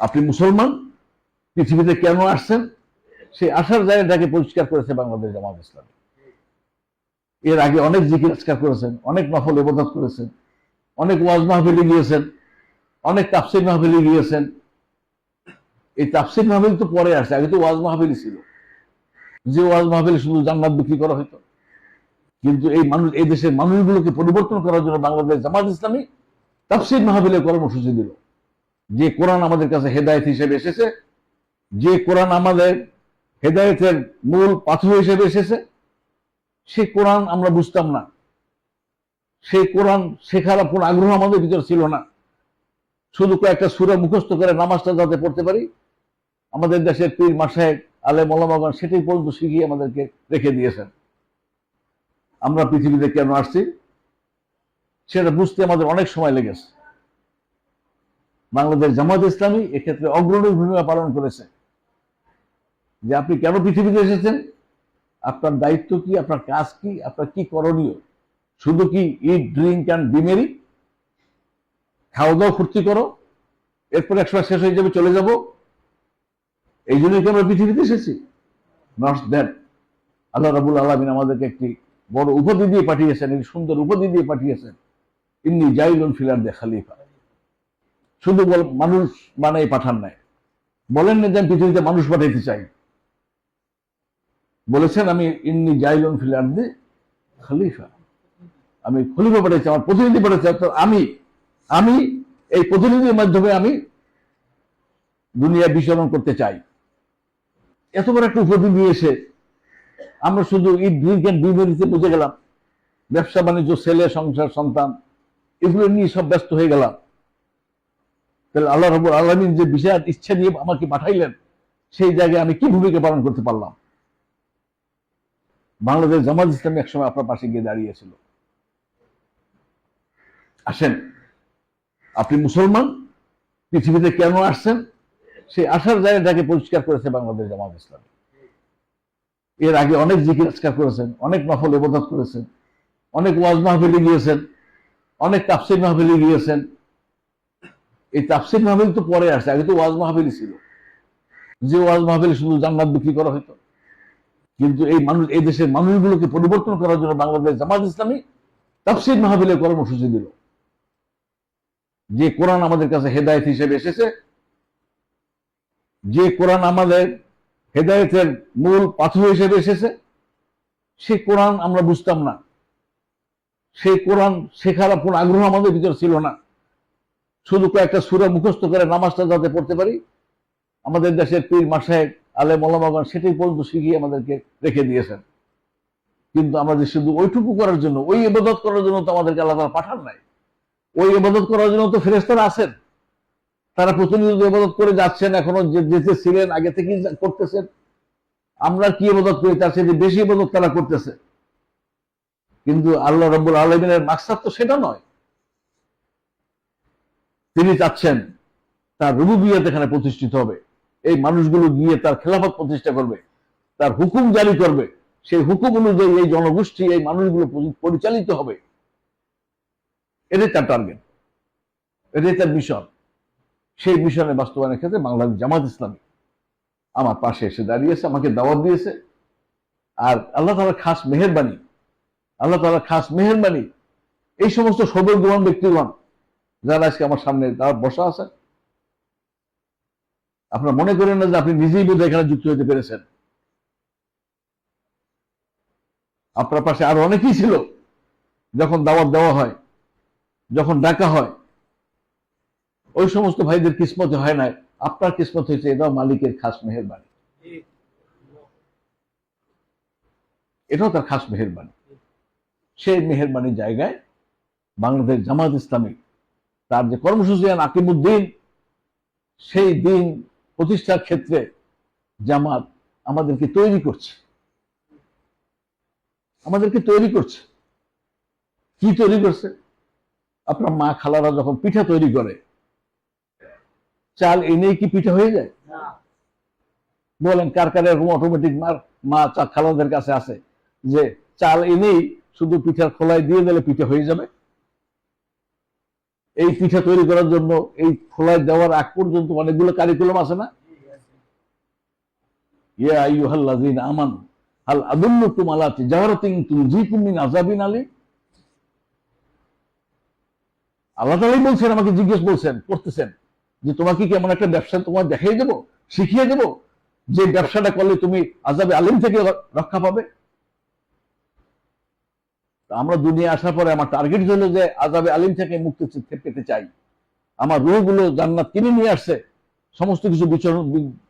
আপনি মুসলমান? পৃথিবীতে কেন আসছেন? সেই আসার জায়গাটাকে পরিষ্কার করেছে বাংলাদেশ জামাত ইসলাম। এর আগে অনেক আজকার করেছেন, অনেক নফল ইবাদত করেছেন, অনেক ওয়াজ মাহফিলে গিয়েছেন, অনেক তাফসির মাহফিলে গিয়েছেন। এই তাফসির মাহফিল তো পরে আসছে, আগে তো ওয়াজ মাহফিলই ছিল। যে ওয়াজ মাহফিলে শুধু জান্নাত বিক্রি করা হতো কিন্তু এই মানুষ, এই দেশের মানুষগুলোকে পরিবর্তন করার জন্য বাংলাদেশ জামাত ইসলামী তাফসির মাহফিলের কর্মসূচি দিল। যে কোরআন আমাদের কাছে হেদায়েত হিসেবে এসেছে, যে কোরআন আমাদের হেদায়েতের মূল পাথর হিসেবে এসেছে, সে কোরআন আমরা বুঝতাম না। সেই কোরআন শেখার কোনো আগ্রহ আমাদের ভিতরে ছিল না। শুধু কয়েকটা সুরা মুখস্থ করে নামাজটা যাতে পড়তে পারি, আমাদের দেশের পীর মাসায় আলে মলামগান সেটাই পর্যন্ত শিখিয়ে আমাদেরকে রেখে দিয়েছেন। আমরা পৃথিবীতে কেন আসছি, সেটা বুঝতে আমাদের অনেক সময় লেগেছে। বাংলাদেশ জামাত ইসলামী এক্ষেত্রে অগ্রণী ভূমিকা পালন করেছে। যে আপনি কেন পৃথিবীতে এসেছেন? আপনার দায়িত্ব কি? আপনার কাজ কি? আপনার কি করণীয়? শুধু কি ইট ড্রিঙ্ক অ্যান্ড বিমেরি খাওয়া দাওয়া ফুর্তি করো। এরপর একসময় শেষ হয়ে যাবে, চলে যাব। এই জন্যই কি আমরা পৃথিবীতে এসেছি? নট দ্যাট আল্লাহ রাবুল আলমিন আমাদেরকে একটি বড় উপাধি দিয়ে পাঠিয়েছেন, একটি সুন্দর উপাধি দিয়ে পাঠিয়েছেন। ইন্নি জাইলুন ফিলার দে খালিফা। শুধু বল, মানুষ বানাই, পাঠান নাই। বলেন না যে আমি পৃথিবীতে মানুষ পাঠাইতে চাই। বলেছেন, আমি ইন্নি জাইলুন ফিলার দে খালিফা। আমি খলিফা পাঠাইছি, আমার প্রতিনিধি পাঠাইছি, অর্থাৎ আমি আমি, এই প্রতিনিধির মাধ্যমে আমি দুনিয়া বিচরণ করতে চাই। এত বড় একটা উপাধি এসে আমরা শুধু ইট ড্রিঙ্ক অ্যান্ড বিমেরিতে বুঝে গেলাম, ব্যবসা, বাণিজ্য, ছেলে, সংসার, সন্তান, এগুলো নিয়ে সব ব্যস্ত হয়ে গেলাম। তাহলে আল্লাহ রবুল আলমিন যে বিশাল ইচ্ছা নিয়ে আমাকে পাঠাইলেন, সেই জায়গায় আমি কি ভূমিকা পালন করতে পারলাম? বাংলাদেশ জামাত ইসলামী একসময় আপনার পাশে গিয়ে দাঁড়িয়েছিল। আসেন, আপনি মুসলমান, পৃথিবীতে কেন আসছেন? সেই আসার জায়গাটাকে পরিষ্কার করেছে বাংলাদেশ জামাত ইসলাম। এর আগে অনেক জিকির আজকার করেছেন, অনেক নফল ইবাদত করেছেন, অনেক ওয়াজ মাহফিলে গিয়েছেন, অনেক তাফসির মাহফিলে গিয়েছেন এই তাফসির মাহফিল তো পরে আসছে, আগে তো ওয়াজ মাহফিলই ছিল। যে ওয়াজ মাহফিলে শুধু জান্নাত বিক্রি করা হতো কিন্তু এই মানুষ, এই দেশের মানুষগুলোকে পরিবর্তন করার জন্য বাংলাদেশ জামাত ইসলামী তাফসির মাহফিলের কর্মসূচি দিল। যে কোরআন আমাদের কাছে হেদায়েত হিসেবে এসেছে, যে কোরআন আমাদের হেদায়েতের মূল পাথর হিসেবে এসেছে, সে কোরআন আমরা বুঝতাম না। সেই কোরআন শেখার কোনো আগ্রহ আমাদের ভিতরে ছিল না। শুধু কয়েকটা সুরা মুখস্থ করে নামাজটা যাতে পড়তে পারি, আমাদের দেশের পীর মাসায় আলে মলামগান সেটাই পর্যন্ত শিখিয়ে আমাদেরকে রেখে দিয়েছেন। কিন্তু আমাদের শুধু ওইটুকু করার জন্য, ওই ইবাদত করার জন্য তো আমাদেরকে আল্লাহ পাঠান নাই। ওই ইবাদত করার জন্য তো ফেরেস্তারা আছেন। তারা প্রতিনিয়ত ইবাদত করে যাচ্ছেন, এখনও যেতে ছিলেন, আগে থেকেই করতেছেন। আমরা কি ইবাদত করি, তার সাথে বেশি ইবাদত তারা করতেছে। কিন্তু আল্লাহ রব্বুল আলমিনের মাকসাদ তো সেটা নয়। তিনি চাচ্ছেন তার রুবুবিয়ত এখানে প্রতিষ্ঠিত হবে। এই মানুষগুলো গিয়ে তার খেলাফত প্রতিষ্ঠা করবে, তার হুকুম জারি করবে। সেই হুকুম অনুযায়ী এই জনগোষ্ঠী, এই মানুষগুলো পরিচালিত হবে। এটাই তার টার্গেট এটাই তার মিশন সেই মিশনের বাস্তবায়নের ক্ষেত্রে বাংলাদেশ জামাত ইসলামী আমার পাশে এসে দাঁড়িয়েছে, আমাকে দাওয়াত দিয়েছে। আর আল্লাহ তালা খাস মেহরবানি, আল্লাহ তালা খাস মেহরবানি, এই সমস্ত সদর্গবান ব্যক্তিগণ যারা আজকে আমার সামনে তারা বসা আছে, আপনারা মনে করেন না যে আপনি নিজেই বোধ এখানে যুক্ত হতে পেরেছেন। আপনার পাশে আরও অনেকেই ছিল, যখন দাওয়াত দেওয়া হয়, যখন ডাকা হয়। ওই সমস্ত ভাইদের কিসমতে হয় না, আপনার কিসমত হয়েছে এটাও মালিকের খাস মেহরবানি। এটাও তার খাস মেহরবানি। সেই মেহরবানির জায়গায় বাংলাদেশ জামাত ইসলামী তার যে কর্মসূচি আকিমুদ্দিন সেই দিন প্রতিষ্ঠার ক্ষেত্রে জামাত আমাদেরকে তৈরি করছে। আমাদেরকে তৈরি করছে। কি তৈরি করছে? আপনার মা খালারা যখন পিঠা তৈরি করে চাল এনেই কি পিঠা হয়ে যায়? বলেন কার কার এরকম অটোমেটিক মার মা চা খালাদের কাছে আছে যে চাল এনেই শুধু পিঠার খোলায় দিয়ে দিলে পিঠা হয়ে যাবে? এই পিঠা তৈরি করার জন্য, এই খোলায় দেওয়ার আগ পর্যন্ত অনেকগুলো কারিকুলাম আছে না? আমানু, হাল আলা আলী আল্লাহ তাআলাই বলছেন, আমাকে জিজ্ঞেস বলছেন করতেছেন যে তোমাকে কি এমন একটা ব্যবসা তোমার দেখাই দেবো, শিখিয়ে দেবো? যে ব্যবসাটা করলে তুমি আজাবে আলিম থেকে রক্ষা পাবে? আমরা দুনিয়া আসার পরে আমার টার্গেট হলো যে আজাবে আলিম থেকে মুক্তি পেতে চাই। আমার রুহগুলো জান্নাত কিনে নিয়ে আসছে, সমস্ত কিছু বিচরণ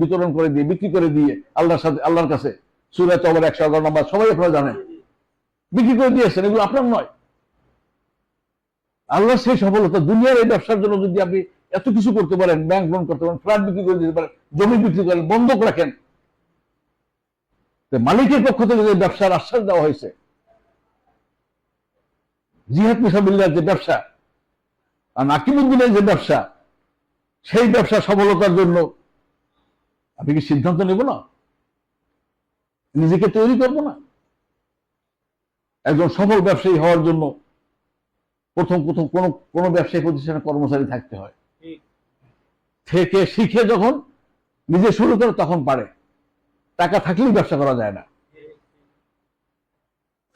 বিতরণ করে দিয়ে, বিক্রি করে দিয়ে আল্লাহর সাথে আল্লাহর কাছে। সুরাত তবর একশো এগারো নম্বর, সবাই আপনারা জানেন। বিক্রি করে দিয়েছেন, এগুলো আপনার নয়। আল্লাহ সেই সফলতা, দুনিয়ার এই ব্যবসার জন্য যদি আপনি এত কিছু করতে পারেন ব্যাংক লোন করতে পারেন ফ্ল্যাট বিক্রি করে দিতে পারেন, জমি বিক্রি করেন, বন্ধক রাখেন মালিকের পক্ষ থেকে যে ব্যবসার আশ্বাস দেওয়া হয়েছে জিহাদ মিসাবিল্লার যে ব্যবসা আর নাকিমুদ্দিনের যে ব্যবসা, সেই ব্যবসা সফলতার জন্য আপনি কি সিদ্ধান্ত নেব না? নিজেকে তৈরি করব না? একজন সফল ব্যবসায়ী হওয়ার জন্য প্রথম প্রথম কোন কোন ব্যবসায়ী প্রতিষ্ঠানে কর্মচারী থাকতে হয়। থেকে শিখে যখন নিজে শুরু করে তখন পারে। টাকা থাকলেই ব্যবসা করা যায় না।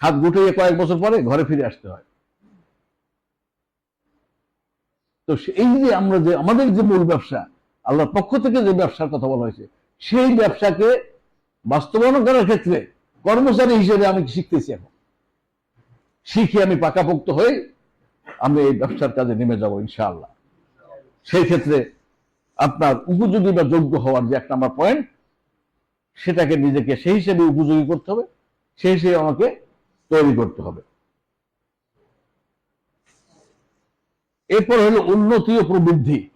হাত গুটিয়ে কয়েক বছর পরে ঘরে ফিরে আসতে হয়। তো এই যে আমরা যে আমাদের যে মূল ব্যবসা, আল্লাহর পক্ষ থেকে যে ব্যবসার কথা বলা হয়েছে, সেই ব্যবসাকে বাস্তবায়ন করার ক্ষেত্রে কর্মচারী হিসেবে আমি শিখতেছি এখন। শিখে আমি পাকাপোক্ত হয়ে আমি এই ব্যবসার কাজে নেমে যাব, ইনশাআল্লাহ। সেই ক্ষেত্রে আপনার উপযোগী বা যোগ্য হওয়ার যে এক নাম্বার পয়েন্ট সেটাকে নিজেকে সেই হিসেবে উপযোগী করতে হবে, সেই হিসেবে আমাকে তৈরি করতে হবে। এরপর হলো উন্নতি ও প্রবৃদ্ধি।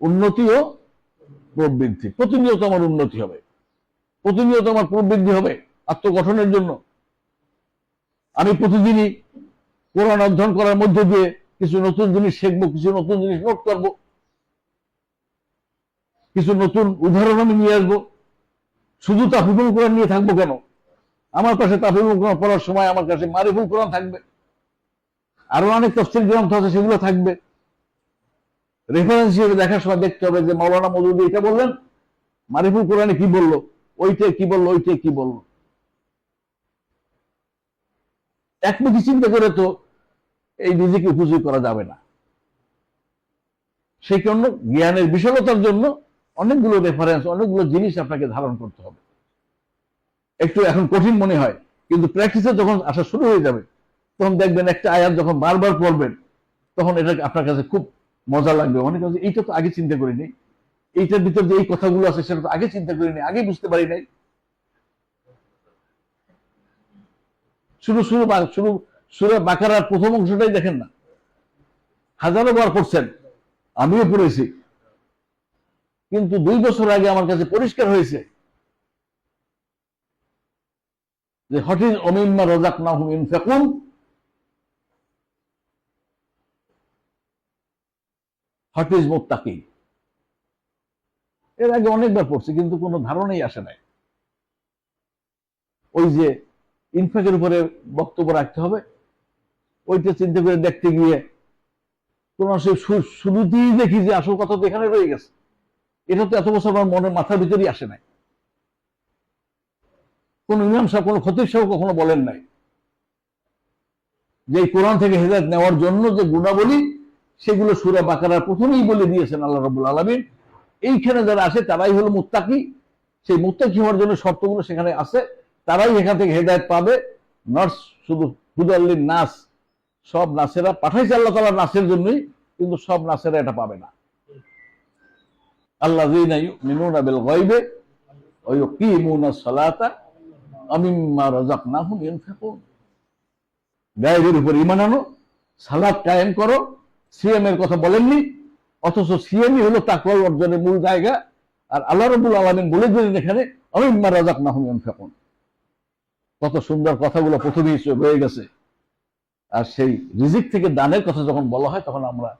উন্নতি ও প্রবৃদ্ধি। প্রতিনিয়ত আমার উন্নতি হবে। প্রতিনিয়ত আমার প্রবৃদ্ধি হবে আত্মগঠনের জন্য। আমি প্রতিদিনই কোরআন অধ্যয়ন করার মধ্যে দিয়ে কিছু নতুন জিনিস শিখব, কিছু নতুন জিনিস নোট করব। কিছু নতুন উদাহরণ আমি নিয়ে আসব। শুধু তাফিফুল কোরআন নিয়ে থাকব কেন? আমার কাছে তাফিফুল কোরআন পড়ার সময় আমার কাছে মারিফুল কোরআন থাকবে। আরও অনেক তফসিল গ্রন্থ আছে, সেগুলো থাকবে। রেফারেন্স হিসেবে দেখার সময় দেখতে হবে যে মৌলানা মজুদি এটা বললেন, মারিফুল কোরআনে কি বলল, ওইটা কি বলল, ওইটা কি বলল। একমুখী চিন্তা করে তো এই নিজেকে উপযোগী করা যাবে না। সেই জন্য জ্ঞানের বিশালতার জন্য অনেকগুলো রেফারেন্স অনেকগুলো জিনিস আপনাকে ধারণ করতে হবে। একটু এখন কঠিন মনে হয়, কিন্তু প্র্যাকটিসে যখন আসা শুরু হয়ে যাবে তখন দেখবেন একটা আয়াত যখন বারবার পড়বেন, তখন এটা আপনার কাছে খুব মজা লাগবে। অনেক কাছে এইটা তো আগে চিন্তা করিনি। এইটার ভিতর যে এই কথাগুলো আছে, সেটা তো আগে চিন্তা করিনি আগে বুঝতে পারি নাই। শুরু শুরু শুরু, সুরে বাকারার প্রথম অংশটাই দেখেন না। হাজারো বার পড়ছেন, আমিও পড়েছি। কিন্তু দুই বছর আগে আমার কাছে পরিষ্কার হয়েছে যে হটিন অমিম্মা রজাক না হুম হটিজ মোত্তাকি? এর আগে অনেকবার পড়ছি, কিন্তু কোনো ধারণাই আসে নাই। ওই যে ইনফেকের উপরে বক্তব্য রাখতে হবে, ওইটা চিন্তা করে দেখতে গিয়ে কোন সে শুরুতেই দেখি যে আসল কথা তো এখানে রয়ে গেছে। এটা তো এত বছর আমার মনের মাথার ভিতরেই আসে নাই। কোন ইমাম সাহেব, কোন খতিব সাহেব কখনো বলেন নাই যে কোরআন থেকে হেদায়ত নেওয়ার জন্য যে গুণাবলী সেগুলো সুরা বাকারার প্রথমেই বলে দিয়েছেন আল্লাহ রবুল আলমিন। এইখানে যারা আসে, তারাই হলো মুত্তাকি। সেই মুত্তাকি হওয়ার জন্য শর্তগুলো সেখানে আছে। তারাই এখান থেকে হেদায়ত পাবে। নট শুধু হুদাল্লিন নাস সব নাসেরা পাঠাইছে আল্লাহ তালা নাসের জন্যই, কিন্তু সব নাসেরা এটা পাবে না। আল্লাহ মিনুনা বিল গায়বে ওয়া ইউকিমুনা সালাতা আমিম্মা রাযাকনাহুম ইনফিকুন গায়েবের উপর ঈমান আনো সালাত কায়েম করো সিএম এর কথা বলেননি, অথচ সিএমই হলো তাকওয়া অর্জনের মূল জায়গা, আর আল্লাহ রাব্বুল আলামিন বলে দিলেন এখানে, আমিম্মা রাযাকনাহুম ইনফিকুন কত সুন্দর কথাগুলো প্রথমেই রয়ে গেছে। আর সেই রিজিক থেকে দানের কথা যখন বলা হয়, তখন আমরা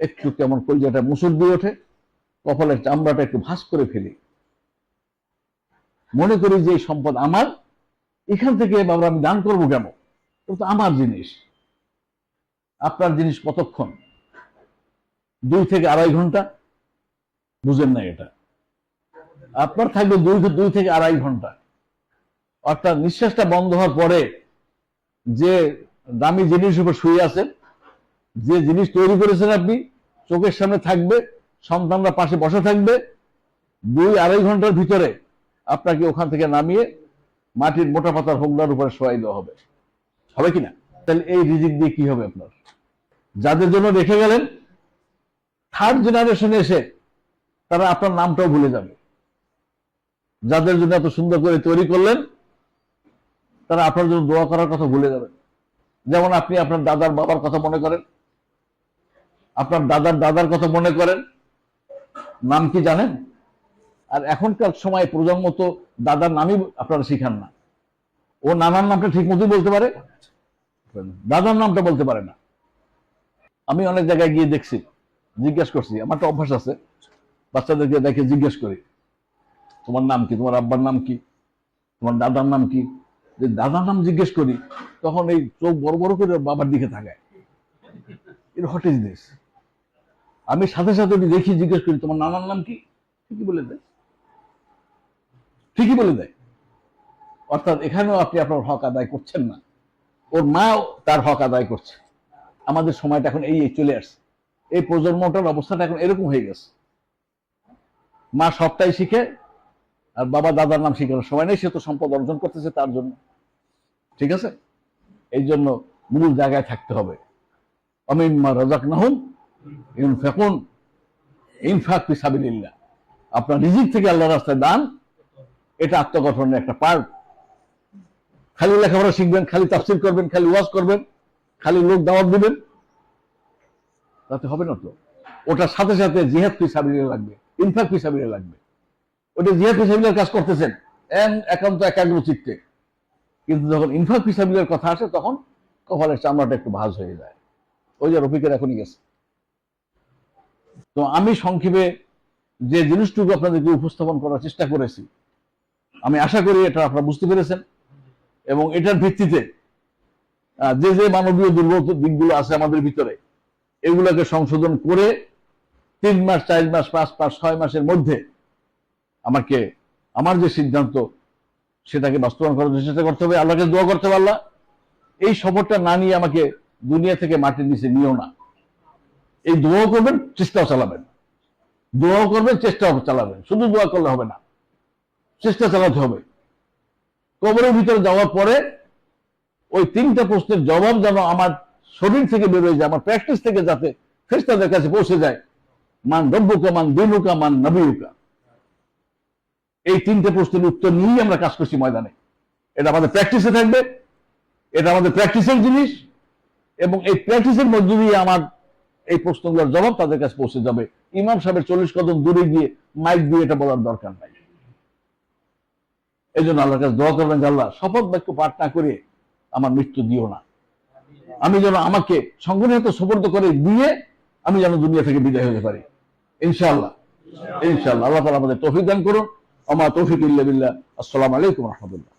একটু কেমন কলজাটা মুসুর দিয়ে ওঠে, কপালের চামড়াটা একটু ভাস করে ফেলি। মনে করি যে সম্পদ আমার, এখান থেকে বাবা আমি দান করব কেন? তো আমার জিনিস। আপনার জিনিস কতক্ষণ? দুই থেকে আড়াই ঘণ্টা? বুঝেন না এটা। আপনার থাকবে দুই দুই থেকে আড়াই ঘণ্টা। অর্থাৎ নিঃশ্বাসটা বন্ধ হওয়ার পরে যে দামি জিনিস উপর শুয়ে আছেন, যে জিনিস তৈরি করেছেন আপনি, চোখের সামনে থাকবে, সন্তানরা পাশে বসে থাকবে, দুই আড়াই ঘণ্টার ভিতরে আপনাকে ওখান থেকে নামিয়ে মাটির মোটা পাতার হোগলার উপরে শোয়াই দেওয়া হবে। হবে কিনা তাহলে এই রিজিক দিয়ে কি হবে আপনার? যাদের জন্য রেখে গেলেন থার্ড জেনারেশনে এসে তারা আপনার নামটাও ভুলে যাবে। যাদের জন্য এত সুন্দর করে তৈরি করলেন, তারা আপনার জন্য দোয়া করার কথা ভুলে যাবেন। যেমন আপনি আপনার দাদার বাবার কথা মনে করেন, আপনার দাদার দাদার কথা মনে করেন, নাম কি জানেন? আর এখনকার সময় প্রজন্ম তো দাদার নামই আপনারা শিখান না। ও নানার নামটা ঠিক মতোই বলতে পারে, দাদার নামটা বলতে পারে না। আমি অনেক জায়গায় গিয়ে দেখছি, জিজ্ঞেস করছি, আমার তো অভ্যাস আছে, বাচ্চাদেরকে দেখে জিজ্ঞেস করি, তোমার নাম কি? তোমার আব্বার নাম কি? তোমার দাদার নাম কি? যে দাদার নাম জিজ্ঞেস করি, তখন এই চোখ বড় বড় করে বাবার দিকে থাকায় এর হোয়াট ইজ দিস আমি সাথে সাথে দেখি, জিজ্ঞেস করি, তোমার নানার নাম কি? ঠিকই বলে দেয়। ঠিকই বলে দেয়। অর্থাৎ এখানেও আপনি আপনার হক আদায় করছেন না। ওর মাও তার হক আদায় করছে। আমাদের সময়টা এখন এই চলে আসছে। এই প্রজন্মটার অবস্থাটা এখন এরকম হয়ে গেছে। মা সবটাই শিখে, আর বাবা দাদার নাম শিখানোর সময় নেই, সে তো সম্পদ অর্জন করতেছে তার জন্য। ঠিক আছে? এই জন্য মূল জায়গায় থাকতে হবে। অমিম্মা রাজাক নাহুম ইনফাকুন ইনফাক ফিসাবিলিল্লাহ। আপনার রিজিক থেকে আল্লাহ রাস্তায় দান, এটা আত্মগঠনের একটা পার্ট। খালি লেখাপড়া শিখবেন, খালি তাফসির করবেন, খালি ওয়াজ করবেন। খালি লোক দাওয়াত দিবেন? তাতে হবে না তো। ওটার সাথে সাথে জিহাদ ফিসাবিলে লাগবে, ইনফাক ফিসাবিলে লাগবে। ওটা জিহাদ ফিসাবিলের কাজ করতেছেন একান্ত একাগ্র চিত্তে। কিন্তু যখন ইনফাক ফিসাবিলের কথা আসে, তখন কপালের চামড়াটা একটু ভাঁজ হয়ে যায়। ওই যে রফিকের এখনই গেছে। তো আমি সংক্ষেপে যে জিনিসটুকু আপনাদেরকে উপস্থাপন করার চেষ্টা করেছি, আমি আশা করি এটা আপনারা বুঝতে পেরেছেন এবং এটার ভিত্তিতে যে যে মানবীয় দুর্বল দিকগুলো আছে আমাদের ভিতরে, এগুলোকে সংশোধন করে তিন মাস, চার মাস, পাঁচ মাস, ছয় মাসের মধ্যে আমাকে, আমার যে সিদ্ধান্ত, সেটাকে বাস্তবায়ন করার চেষ্টা করতে হবে, আল্লাহকে দোয়া করতে আল্লাহ। এই সফরটা না নিয়ে আমাকে দুনিয়া থেকে মাটির নিচে নিও না। এই দোয়াও করবেন, চেষ্টাও চালাবেন। দোয়াও করবেন, চেষ্টাও চালাবেন। শুধু দোয়া করলে হবে না, চেষ্টা চালাতে হবে। কবরের ভিতরে যাওয়ার পরে ওই তিনটা প্রশ্নের জবাব যেন আমার শরীর থেকে বেরোয় যায়, আমার প্র্যাকটিস থেকে যাতে ফেরেশতাদের কাছে পৌঁছে যায়। মান রব্বুকা, মান দিনুকা, মান নবীকা এই তিনটে প্রশ্নের উত্তর নিয়েই আমরা কাজ করছি ময়দানে। এটা আমাদের প্র্যাকটিসে থাকবে, এটা আমাদের প্র্যাকটিসের জিনিস, এবং এই প্র্যাকটিসের মধ্য দিয়ে আমার এই প্রশ্নগুলোর জবাব তাদের কাছে পৌঁছে যাবে। ইমাম সাহেবের চল্লিশ কদম দূরে গিয়ে মাইক দিয়ে এটা বলার দরকার নাই। এই জন্য আল্লাহর কাছে দোয়া করবেন আল্লাহ, শপথ বাক্য পাঠ না করে আমার মৃত্যু দিও না। আমি যেন আমাকে সংগঠিত সুপর্দ করে দিয়ে আমি যেন দুনিয়া থেকে বিদায় হতে পারি। ইনশাআল্লাহ। ইনশাআল্লাহ। আল্লাহ তালা আমাদের তৌফিক দান করুন। আমার তৌফিক ইল্লা বিল্লাহ। আসসালামু আলাইকুম রহমতুল্লাহ।